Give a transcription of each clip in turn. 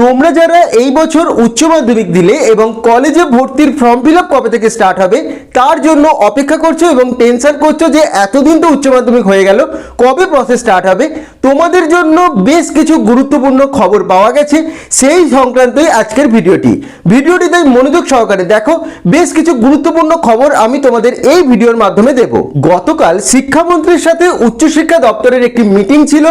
তোমরা যারা এই বছর উচ্চ মাধ্যমিক দিলে এবং কলেজে ভর্তির ফর্ম ফিল কবে থেকে স্টার্ট হবে, তার জন্য অপেক্ষা করছ এবং টেনশন করছ যে এতদিন তো উচ্চ মাধ্যমিক হয়ে গেল, কবে প্রসেস স্টার্ট হবে? তোমাদের জন্য বেশ কিছু গুরুত্বপূর্ণ খবর পাওয়া গেছে। সেই সংক্রান্তই আজকের ভিডিওটি। ভিডিওটি তাই মনোযোগ সহকারে দেখো, বেশ কিছু গুরুত্বপূর্ণ খবর আমি তোমাদের এই ভিডিওর মাধ্যমে দেব। গতকাল শিক্ষামন্ত্রীর সাথে উচ্চশিক্ষা দপ্তরের একটি মিটিং ছিল।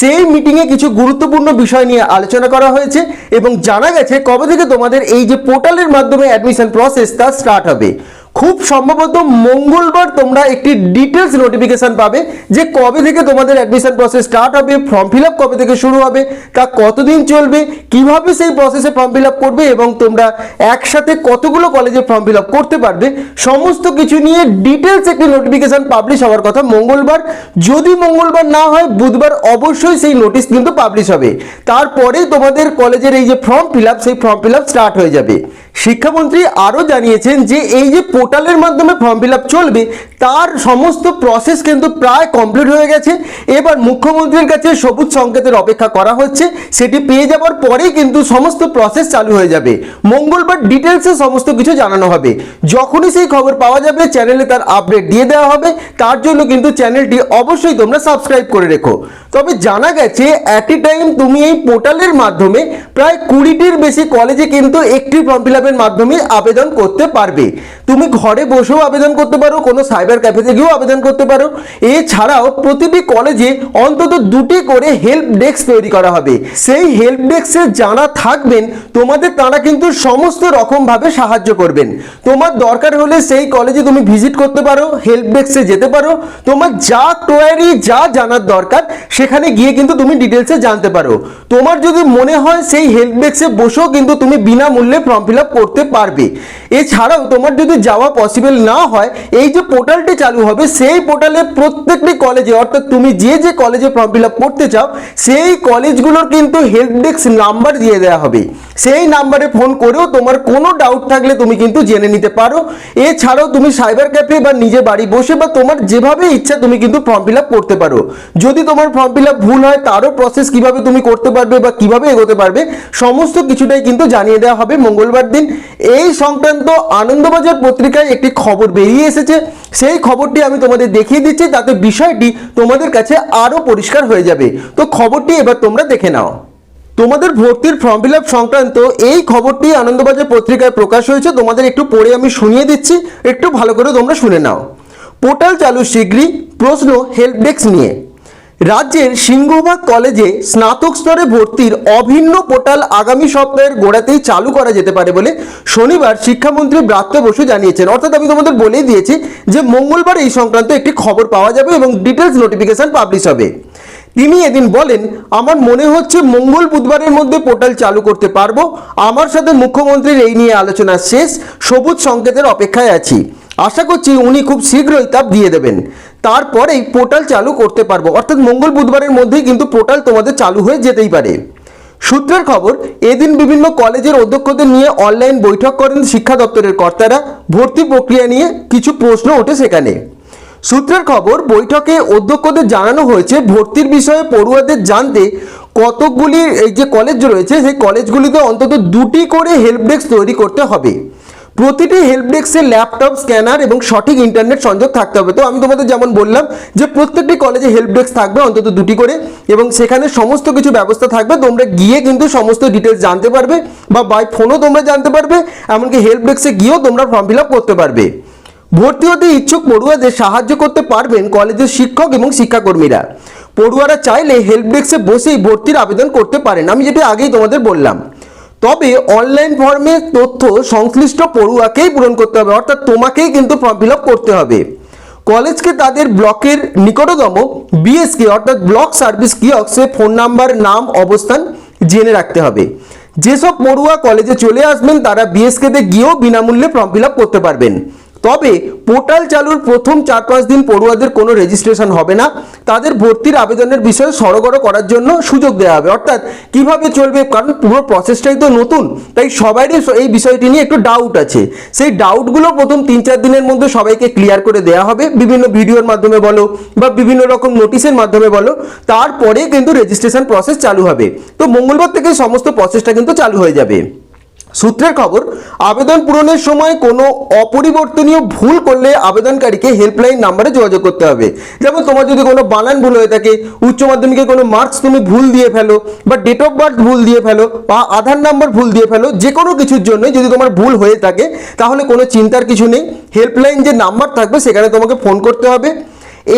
সেই মিটিংয়ে কিছু গুরুত্বপূর্ণ বিষয় নিয়ে আলোচনা করা হয়েছে। এবং জানা গেছে কবে থেকে তোমাদের এই যে পোর্টালের মাধ্যমে অ্যাডমিশন প্রসেস তা স্টার্ট হবে। খুব সম্ভবত মঙ্গলবার তোমরা একটি ডিটেলস নোটিফিকেশন পাবে যে কবে থেকে তোমাদের অ্যাডমিশন প্রসেস স্টার্ট হবে ফর্ম ফিল কবে থেকে শুরু হবে, তা কতদিন চলবে, কীভাবে সেই প্রসেসে ফর্ম ফিল করবে এবং তোমরা একসাথে কতগুলো কলেজে ফর্ম ফিল করতে পারবে, সমস্ত কিছু নিয়ে ডিটেলস একটি নোটিফিকেশান পাবলিশ হওয়ার কথা মঙ্গলবার। যদি মঙ্গলবার না হয়, বুধবার অবশ্যই সেই নোটিশ কিন্তু পাবলিশ হবে। তারপরে তোমাদের কলেজের এই যে ফর্ম ফিল সেই ফর্ম ফিল স্টার্ট হয়ে যাবে। শিক্ষামন্ত্রী আরও জানিয়েছেন যে এই যে পোর্টালের মাধ্যমে ফর্ম ফিল চলবে, তার সমস্ত প্রসেস কিন্তু প্রায় কমপ্লিট হয়ে গেছে। এবার মুখ্যমন্ত্রীর কাছে সবুজ সংকেতের অপেক্ষা করা হচ্ছে। সেটি পেয়ে যাওয়ার পরেই কিন্তু সমস্ত প্রসেস চালু হয়ে যাবে। মঙ্গলবার ডিটেলসে সমস্ত কিছু জানানো হবে। যখনই সেই খবর পাওয়া যাবে চ্যানেলে তার আপডেট দিয়ে দেওয়া হবে। তার জন্য কিন্তু চ্যানেলটি অবশ্যই তোমরা সাবস্ক্রাইব করে রেখো। তবে জানা গেছে অ্যাট এ টাইম তুমি এই পোর্টালের মাধ্যমে প্রায় কুড়িটির বেশি কলেজে কিন্তু একটি ফর্ম ফিল আপের মাধ্যমে আবেদন করতে পারবে। তুমি ঘরে বসেও আবেদন করতে পারো, কোনো সাইবার ক্যাফেতে গিয়েও আবেদন করতে পারো। এছাড়াও প্রতিটি কলেজে অন্তত দুটি করে হেল্প ডেস্ক তৈরি করা হবে। সেই হেল্প ডেস্কে যারা থাকবেন, তোমাদের তারা কিন্তু সমস্ত রকমভাবে সাহায্য করবেন। তোমার দরকার হলে সেই কলেজে তুমি ভিজিট করতে পারো, হেল্প ডেস্কে যেতে পারো। তোমার যা কোয়ারি, যা জানার দরকার, সেখানে গিয়ে কিন্তু তুমি ডিটেলসে জানতে পারো। তোমার যদি মনে হয় সেই হেল্প ডেস্কে বসেও কিন্তু তুমি বিনামূল্যে ফর্ম ফিল আপ করতে পারবে। এছাড়াও তোমার যদি যাওয়া পসিবল না হয়, এই যে পোর্টালটি চালু হবে, সেই পোর্টালে প্রত্যেকটি কলেজে অর্থাৎ তুমি যে যে কলেজে ফর্ম ফিল করতে চাও, সেই কলেজগুলোর কিন্তু হেল্প ডেস্ক নাম্বার দিয়ে দেওয়া হবে। সেই নাম্বারে ফোন করেও তোমার কোনো ডাউট থাকলে তুমি কিন্তু জেনে নিতে পারো। এছাড়াও তুমি সাইবার ক্যাফে বা নিজে বাড়ি বসে বা তোমার যেভাবে ইচ্ছা তুমি কিন্তু ফর্ম ফিল করতে পারো। যদি তোমার ফর্ম ফিল ভুল হয়, তারও প্রসেস কীভাবে তুমি করতে পারবে বা কীভাবে এগোতে পারবে, সমস্ত কিছুটাই কিন্তু জানিয়ে দেওয়া হবে মঙ্গলবার দিন। এই সংক্রান্ত আনন্দবাজার পত্রিকায় একটি খবর বেরিয়ে এসেছে। সেই খবরটি আমি তোমাদের দেখিয়ে দিচ্ছি, তাতে বিষয়টি তোমাদের কাছে আরও পরিষ্কার হয়ে যাবে। তো খবরটি এবার তোমরা দেখে নাও। তোমাদের ভর্তির ফর্ম ফিল সংক্রান্ত এই খবরটি আনন্দবাজার পত্রিকায় প্রকাশ হয়েছে। তোমাদের একটু পড়ে আমি শুনিয়ে দিচ্ছি। একটু ভালো করে তোমরা শুনে নাও। পোর্টাল চালু শীঘ্রই প্রশ্ন হেল্প ডেস্ক নিয়ে। রাজ্যের সিংহভাগ কলেজে স্নাতক স্তরে ভর্তির অভিন্ন পোর্টাল আগামী সপ্তাহের গোড়াতেই চালু করা যেতে পারে বলে শনিবার শিক্ষামন্ত্রী ব্রাত্য বসু জানিয়েছেন। অর্থাৎ আমি তোমাদের বলেই দিয়েছি যে মঙ্গলবার এই সংক্রান্ত একটি খবর পাওয়া যাবে এবং ডিটেলস নোটিফিকেশন পাবলিশ হবে। তিনি এদিন বলেন, আমার মনে হচ্ছে মঙ্গল বুধবারের মধ্যে পোর্টাল চালু করতে পারব। আমার সাথে মুখ্যমন্ত্রীর এই নিয়ে আলোচনা শেষ, সবুজ সংকেতের অপেক্ষায় আছি। আশা করছি উনি খুব শীঘ্রই তা দিয়ে দেবেন। তারপরেই পোর্টাল চালু করতে পারব। অর্থাৎ মঙ্গল বুধবারের মধ্যেই কিন্তু পোর্টাল তোমাদের চালু হয়ে যেতেই পারে। সূত্রের খবর, এদিন বিভিন্ন কলেজের অধ্যক্ষদের নিয়ে অনলাইন বৈঠক করেন শিক্ষা দপ্তরের কর্তারা। ভর্তি প্রক্রিয়া নিয়ে কিছু প্রশ্ন ওঠে সেখানে। সূত্রের খবর, বৈঠকে অধ্যক্ষদের জানানো হয়েছে, ভর্তির বিষয়ে পড়ুয়াদের জানতে কতকগুলি এই যে কলেজ রয়েছে, সেই কলেজগুলিতে অন্তত দুটি করে হেল্প ডেস্ক তৈরি করতে হবে। প্রতিটি হেল্প ডেস্কে ল্যাপটপ স্ক্যানার এবং সঠিক ইন্টারনেট সংযোগ থাকতে হবে। তো আমি তোমাদের যেমন বললাম যে প্রত্যেকটি কলেজে হেল্প ডেস্ক থাকবে, অন্তত দুটি করে এবং সেখানে সমস্ত কিছু ব্যবস্থা থাকবে। তোমরা গিয়ে কিন্তু সমস্ত ডিটেলস জানতে পারবে বা বাই ফোনও তোমরা জানতে পারবে, এমনকি হেল্প ডেস্কে গিয়েও তোমরা ফর্ম ফিল করতে পারবে। ভর্তি হতে ইচ্ছুক পড়ুয়াদের সাহায্য করতে পারবেন কলেজের শিক্ষক এবং শিক্ষাকর্মীরা। পড়ুয়ারা চাইলে হেল্প ডেস্কে বসেই ভর্তির আবেদন করতে পারেন। আমি যেটা আগেই তোমাদের বললাম। তবে অনলাইন ফর্মে তথ্য সংশ্লিষ্ট পড়ুয়াকেই পূরণ করতে হবে, অর্থাৎ তোমাকেই কিন্তু ফর্ম ফিল করতে হবে। কলেজকে তাদের ব্লকের নিকটতম বিএসকে অর্থাৎ ব্লক সার্ভিস কিয়ক্সে ফোন নাম্বার নাম, অবস্থান জেনে রাখতে হবে। যেসব পড়ুয়া কলেজে চলে আসবেন, তারা বিএসকেতে গিয়েও বিনামূল্যে ফর্ম ফিল করতে পারবেন। তবে পোর্টাল চালুর প্রথম চার পাঁচ দিন পড়ুয়াদের কোনো রেজিস্ট্রেশন হবে না। তাদের ভর্তির আবেদনের বিষয়ে সরগর করার জন্য সুযোগ দেওয়া হবে। অর্থাৎ কীভাবে চলবে? কারণ পুরো প্রসেসটাই তো নতুন। তাই সবারই এই বিষয়টি নিয়ে একটু ডাউট আছে। সেই ডাউটগুলো প্রথম তিন চার দিনের মধ্যে সবাইকে ক্লিয়ার করে দেওয়া হবে। বিভিন্ন ভিডিওর মাধ্যমে বলো বা বিভিন্ন রকম নোটিশের মাধ্যমে বলো। তারপরে কিন্তু রেজিস্ট্রেশন প্রসেস চালু হবে। তো মঙ্গলবার থেকে সমস্ত প্রসেসটা কিন্তু চালু হয়ে যাবে। সূত্রের খবর, আবেদন পূরণের সময় কোনো অপরিবর্তনীয় ভুল করলে আবেদনকারীকে হেল্পলাইন নাম্বারে যোগাযোগ করতে হবে। যেমন তোমার যদি কোনো বানান ভুল হয়ে থাকে, উচ্চ মাধ্যমিকে কোনো মার্কস তুমি ভুল দিয়ে ফেলো বা ডেট অফ বার্থ ভুল দিয়ে ফেলো বা আধার নাম্বার ভুল দিয়ে ফেলো যে কোনো কিছুর জন্য যদি তোমার ভুল হয়ে থাকে, তাহলে কোনো চিন্তার কিছু নেই। হেল্পলাইন যে নাম্বার থাকবে, সেখানে তোমাকে ফোন করতে হবে।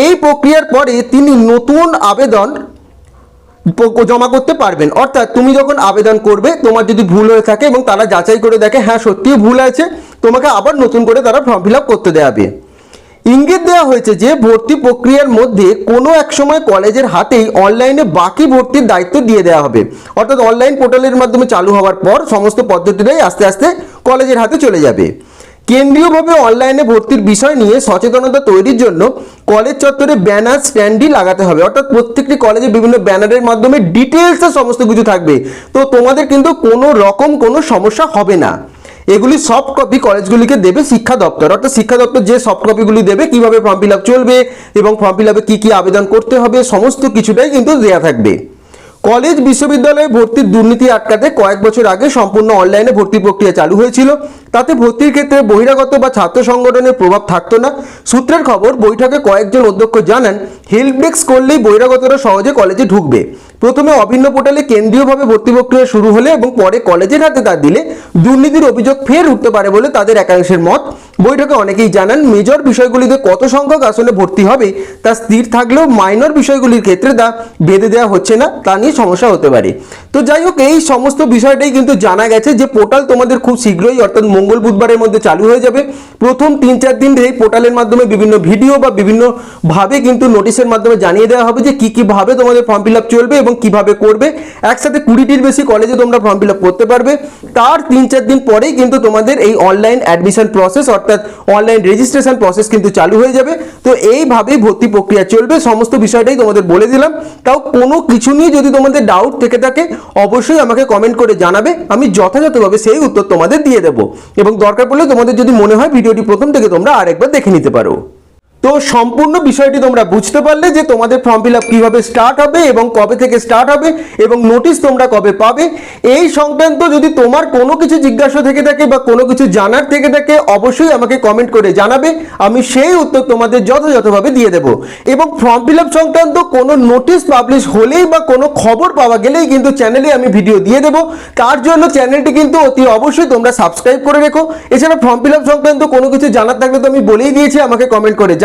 এই প্রক্রিয়ার পরে তিনি নতুন আবেদন জমা করতে পারবেন। অর্থাৎ তুমি যখন আবেদন করবে, তোমার যদি ভুল হয়ে থাকে এবং তারা যাচাই করে দেখে হ্যাঁ সত্যিই ভুল আছে, তোমাকে আবার নতুন করে তারা ফর্ম ফিল করতে দেওয়াবে ইঙ্গিত দেওয়া হয়েছে যে, ভর্তি প্রক্রিয়ার মধ্যে কোনো এক সময় কলেজের হাতেই অনলাইনে বাকি ভর্তির দায়িত্ব দিয়ে দেওয়া হবে। অর্থাৎ অনলাইন পোর্টালের মাধ্যমে চালু হওয়ার পর সমস্ত পদ্ধতিটাই আস্তে আস্তে কলেজের হাতে চলে যাবে। কেন্দ্রীয়ভাবে অনলাইনে ভর্তির বিষয় নিয়ে সচেতনতা তৈরির জন্য কলেজ চত্বরে ব্যানার স্ট্যান্ডই লাগাতে হবে। অর্থাৎ প্রত্যেকটি কলেজে বিভিন্ন ব্যানারের মাধ্যমে ডিটেলসে সমস্ত কিছু থাকবে। তো তোমাদের কিন্তু কোনো রকম কোনো সমস্যা হবে না। এগুলি সফট কপি কলেজগুলিকে দেবে শিক্ষা দপ্তর। অর্থাৎ শিক্ষা দপ্তর যে সফট কপিগুলি দেবে, কীভাবে ফর্ম ফিল চলবে এবং ফর্ম ফিল আপে কী কী আবেদন করতে হবে, সমস্ত কিছুটাই কিন্তু দেওয়া থাকবে। কলেজ বিশ্ববিদ্যালয়ে ভর্তির দুর্নীতি আটকাতে কয়েক বছর আগে সম্পূর্ণ অনলাইনে ভর্তি প্রক্রিয়া চালু হয়েছিল। তাতে ভর্তির ক্ষেত্রে বহিরাগত বা ছাত্র সংগঠনের প্রভাব থাকতো না। সূত্রের খবর, বৈঠকে কয়েকজন অধ্যক্ষ জানান হেল্প ডেস্ক করলেই বহিরাগতরা সহজে কলেজে ঢুকবে। প্রথমে অভিন্ন পোর্টালে কেন্দ্রীয়ভাবে ভর্তি প্রক্রিয়া শুরু হলে এবং পরে কলেজের হাতে তা দিলে দুর্নীতির অভিযোগ ফের উঠতে পারে বলে তাদের একাংশের মত। বৈঠকে অনেকেই জানান, মেজর বিষয়গুলিতে কত সংখ্যক আসলে ভর্তি হবে তা স্থির থাকলেও মাইনর বিষয়গুলির ক্ষেত্রে তা বেঁধে দেওয়া হচ্ছে না, তা নিয়ে সমস্যা হতে পারে। তো যাই হোক, এই সমস্ত বিষয়টাই কিন্তু জানা গেছে যে পোর্টাল তোমাদের খুব শীঘ্রই, অর্থাৎ মঙ্গল বুধবারের মধ্যে চালু হয়ে যাবে। প্রথম তিন চার দিন এই পোর্টালের মাধ্যমে বিভিন্ন ভিডিও বা বিভিন্ন ভাবে কিন্তু নোটিশের মাধ্যমে জানিয়ে দেওয়া হবে যে কি কি ভাবে তোমাদের ফর্ম ফিল আপ চলবে এবং কীভাবে করবে। একসাথে কুড়িটির বেশি কলেজে তোমরা ফর্ম ফিল আপ করতে পারবে। তার তিন চার দিন পরেই কিন্তু তোমাদের এই অনলাইন অ্যাডমিশন প্রসেস, অর্থাৎ অনলাইন রেজিস্ট্রেশন প্রসেস কিন্তু চালু হয়ে যাবে। তো এইভাবেই ভর্তি প্রক্রিয়া চলবে। সমস্ত বিষয়টাই তোমাদের বলে দিলাম। তাও কোনো কিছু নিয়ে যদি তোমাদের ডাউট থেকে থাকে, অবশ্যই আমাকে কমেন্ট করে জানাবে। আমি যথাযথভাবে সেই উত্তর তোমাদের দিয়ে দেবো। এবং দরকার পড়লে তোমাদের যদি মনে হয়, ভিডিওটি প্রথম থেকে তোমরা আরেকবার দেখে নিতে পারো। তো সম্পূর্ণ বিষয়টি তোমরা বুঝতে পারলে যে তোমাদের ফর্ম ফিল আপ কীভাবে স্টার্ট হবে এবং কবে থেকে স্টার্ট হবে এবং নোটিশ তোমরা কবে পাবে। এই সংক্রান্ত যদি তোমার কোনো কিছু জিজ্ঞাসা থেকে থাকে বা কোনো কিছু জানার থেকে থাকে, অবশ্যই আমাকে কমেন্ট করে জানাবে। আমি সেই উত্তর তোমাদের যথাযথভাবে দিয়ে দেবো। এবং ফর্ম ফিল আপ সংক্রান্ত কোনো নোটিশ পাবলিশ হলেই বা কোনো খবর পাওয়া গেলেই কিন্তু চ্যানেলে আমি ভিডিও দিয়ে দেবো। তার জন্য চ্যানেলটি কিন্তু অতি অবশ্যই তোমরা সাবস্ক্রাইব করে রেখো। এছাড়া ফর্ম ফিল আপ সংক্রান্ত কোনো কিছু জানার থাকলে তো আমি বলেই দিয়েছি, আমাকে কমেন্ট করে